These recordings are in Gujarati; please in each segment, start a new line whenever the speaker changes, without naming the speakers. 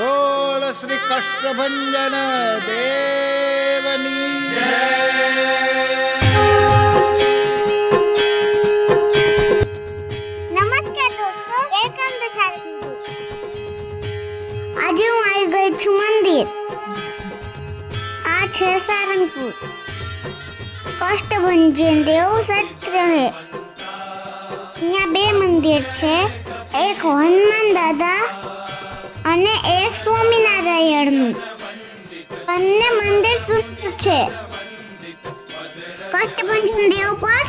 શ્રી કષ્ટભંજન દેવની
આજે હું આવી ગઈ છું મંદિર આ છે સારંગપુર કષ્ટભંજન દેવ સત્ર હે અહીંયા બે મંદિર છે એક હનુમાન દાદા અને એક સ્વામિનારાયણનું. બંને મંદિર સુંદર છે. કષ્ટભંજન દેવ પર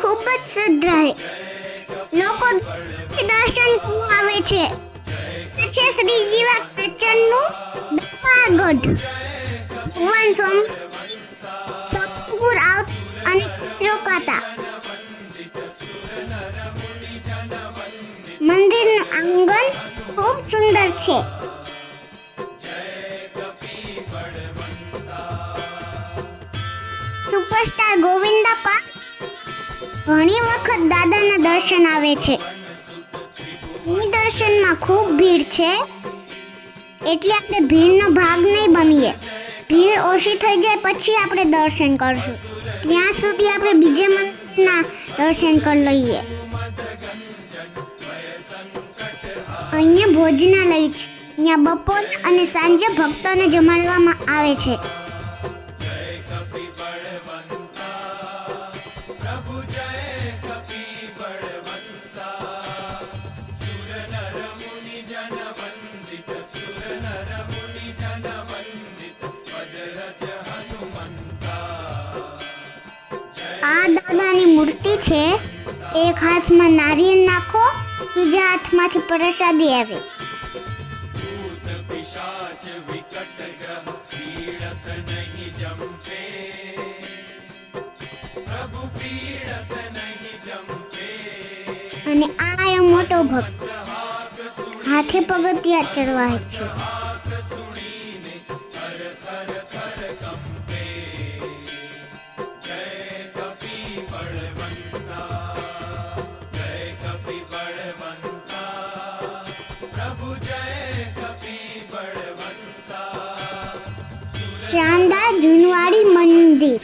ખૂબ જ શ્રદ્ધા છે લોકો દર્શન આવે છે. છે શ્રીજીવા કાચનનું દરબારગઢ ભગવાન સ્વામી સુંદર છે. સુપરસ્ટાર ગોવિંદાપા ઘણી વખત દાદાના દર્શન આવે છે. દર્શનમાં ખૂબ ભીડ છે. એટલે આપણે ભીડનો ભાગ નહીં બનીએ. ભીડ ઓછી થઈ જાય પછી આપણે દર્શન કરશું. ત્યાં સુધી આપણે બીજે મંદિરના દર્શન કરી લઈએ. અહીંયા ભોજનાલય છે. ત્યાં બપોર અને સાંજે ભક્તોને જમાડવામાં આવે છે. આ દાદાની મૂર્તિ છે, એક હાથમાં નારિયેળ નાખો બીજા હાથમાંથી પ્રસાદી આવે. અને આ મોટો ભક્ત. હાથે પગથિયા ચડવા છે શાનદાર જૂનવાડી મંદિર.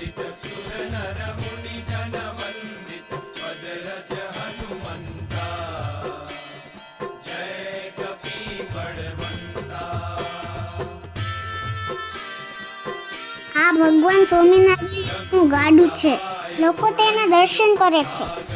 આ ભગવાન સ્વામિનારાયણનું ગાડું છે. લોકો તેના દર્શન કરે છે.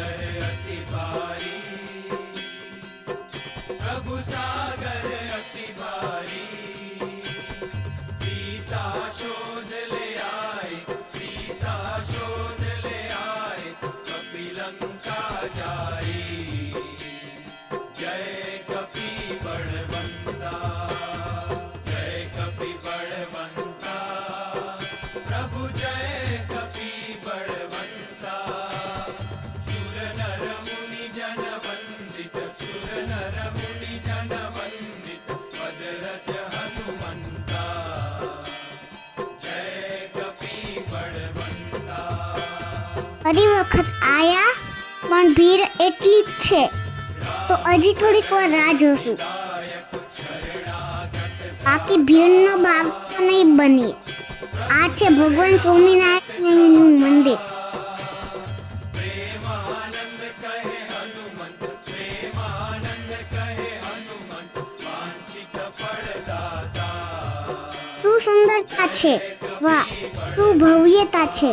ફરી વખત આયા, પણ ભીડ એટલી જ છે. તો હજી થોડીક વાર રાહ જોશું. બાકી ભીડનો ભાગ તો નહીં બની. આ છે ભગવાન સ્વામિનારાયણનું મંદિર. શું સુંદરતા છે. વાહ, શું ભવ્યતા છે.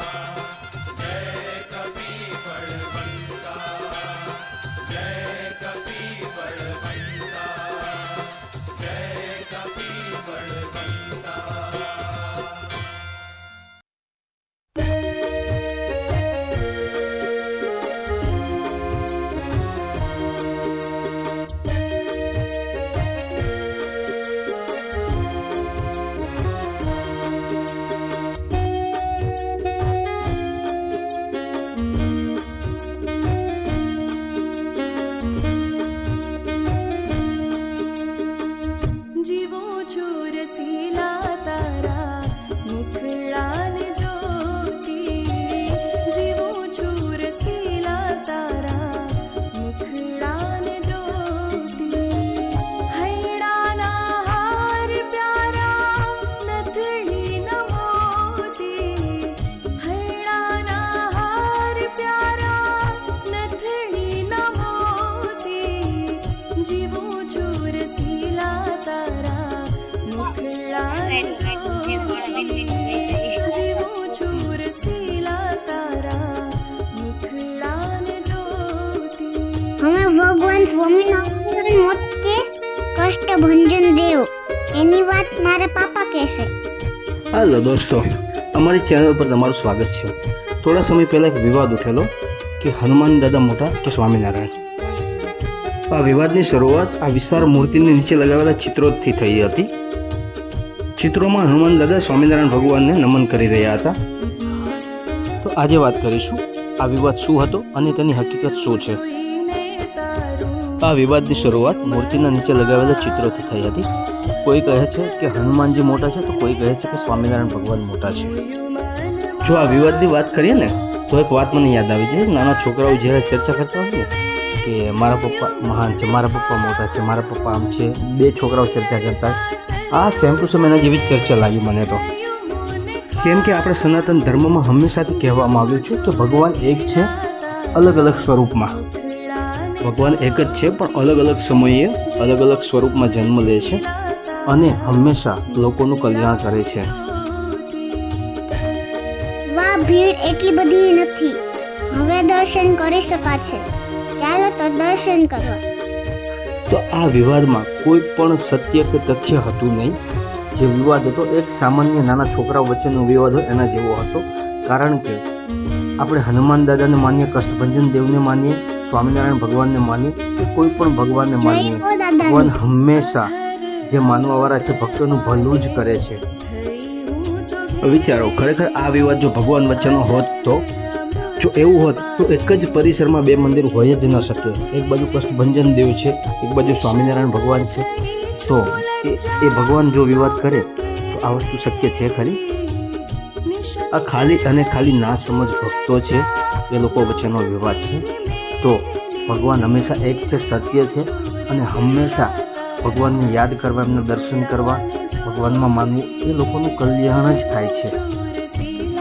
ભગવાન કે કષ્ટ ભંજન દેવ. એની વાત મારા પાપા કહેશે.
હાલો દોસ્તો, અમારી ચેનલ પર તમારું સ્વાગત છે. થોડા સમય પહેલાં એક વિવાદ ઉઠેલો કે હનુમાન દાદા મોટા કે સ્વામિનારાયણ. આ વિવાદની શરૂઆત આ વિશાળ મૂર્તિની નીચે લગાવેલા ચિત્રોથી થઈ હતી. ચિત્રોમાં હનુમાન દાદા સ્વામિનારાયણ ભગવાનને નમન કરી રહ્યા હતા. તો આજે વાત કરીશું આ વિવાદ શું હતો અને તેની હકીકત શું છે? આ વિવાદની શરૂઆત મૂર્તિના નીચે લગાવેલા ચિત્રોથી થઈ હતી. કોઈ કહે છે કે હનુમાનજી મોટા છે તો કોઈ કહે છે કે સ્વામિનારાયણ ભગવાન મોટા છે. જો આ વિવાદની વાત કરીએ ને, તો એક વાત મને યાદ આવી છે નાના છોકરાઓ જ્યારે ચર્ચા કરતા હોય ને, કે મારા પપ્પા મહાન છે, મારા પપ્પા મોટા છે, મારા પપ્પા આમ છે, બે છોકરાઓ ચર્ચા કરતા આ સેમ ટુ સેમ એના જેવી ચર્ચા લાગી મને તો. કેમ કે આપણે સનાતન ધર્મમાં હંમેશાથી કહેવામાં આવ્યું છે કે ભગવાન એક છે અલગ અલગ સ્વરૂપમાં. ભગવાન એક જ છે પણ અલગ અલગ સમયે અલગ અલગ સ્વરૂપમાં જન્મ લે છે અને હંમેશા લોકોનું કલ્યાણ કરે છે.
વાહ ભીડ એટલી બધી નથી. હવે દર્શન કરી શકાશે. ચાલો તો દર્શન કરવા
તો આ વિવાદમાં કોઈ પણ સત્ય કે તથ્ય હતું નહીં. જે વિવાદ હતો એક સામાન્ય નાના છોકરાઓ વચ્ચેનો વિવાદ હોય એના જેવો હતો. કારણ કે આપણે હનુમાન દાદાને માનીએ કષ્ટભંજન દેવને માનીએ સ્વામિનારાયણ ભગવાનને માની કે કોઈ પણ ભગવાનને
દાદા
ભગવાન હંમેશા જે માનવાવાળા છે ભક્તોનું ભલું જ કરે છે. વિચારો ખરેખર આ વિવાદ જો ભગવાન વચ્ચેનો હોત તો? જો એવું હોત તો એક જ પરિસરમાં બે મંદિર હોય જ ન શકે. એક બાજુ કષ્ટભંજન દેવ છે એક બાજુ સ્વામિનારાયણ ભગવાન છે. તો એ એ ભગવાન જો વિવાદ કરે તો આ વસ્તુ શક્ય છે ખરી? આ ખાલી અને ખાલી ના સમજ ભક્તો છે એ લોકો વચ્ચેનો વિવાદ છે. તો ભગવાન હંમેશા એક છે સત્ય છે અને હંમેશા ભગવાનને યાદ કરવા એમને દર્શન કરવા ભગવાનમાં માનવું એ લોકોનું કલ્યાણ જ થાય છે.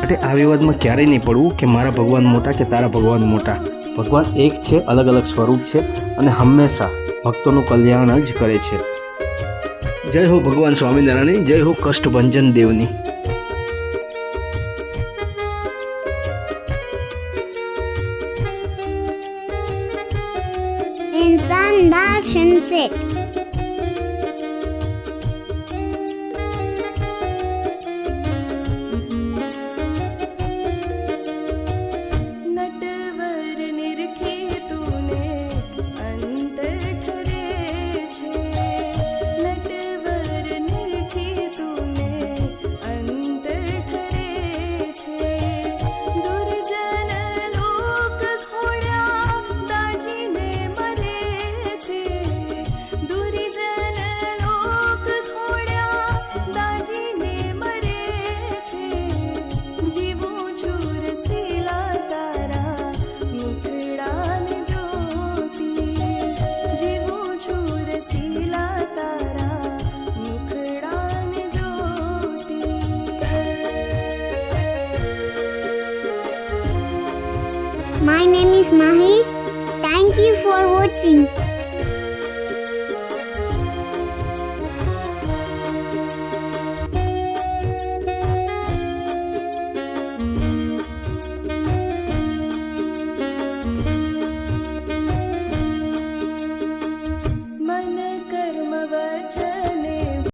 એટલે આ વિવાદમાં ક્યારેય નહીં પડવું કે મારા ભગવાન મોટા કે તારા ભગવાન મોટા. ભગવાન એક છે અલગ અલગ સ્વરૂપ છે અને હંમેશા ભક્તોનું કલ્યાણ જ કરે છે. જય હો ભગવાન સ્વામિનારાયણની જય હો કષ્ટભંજન દેવની.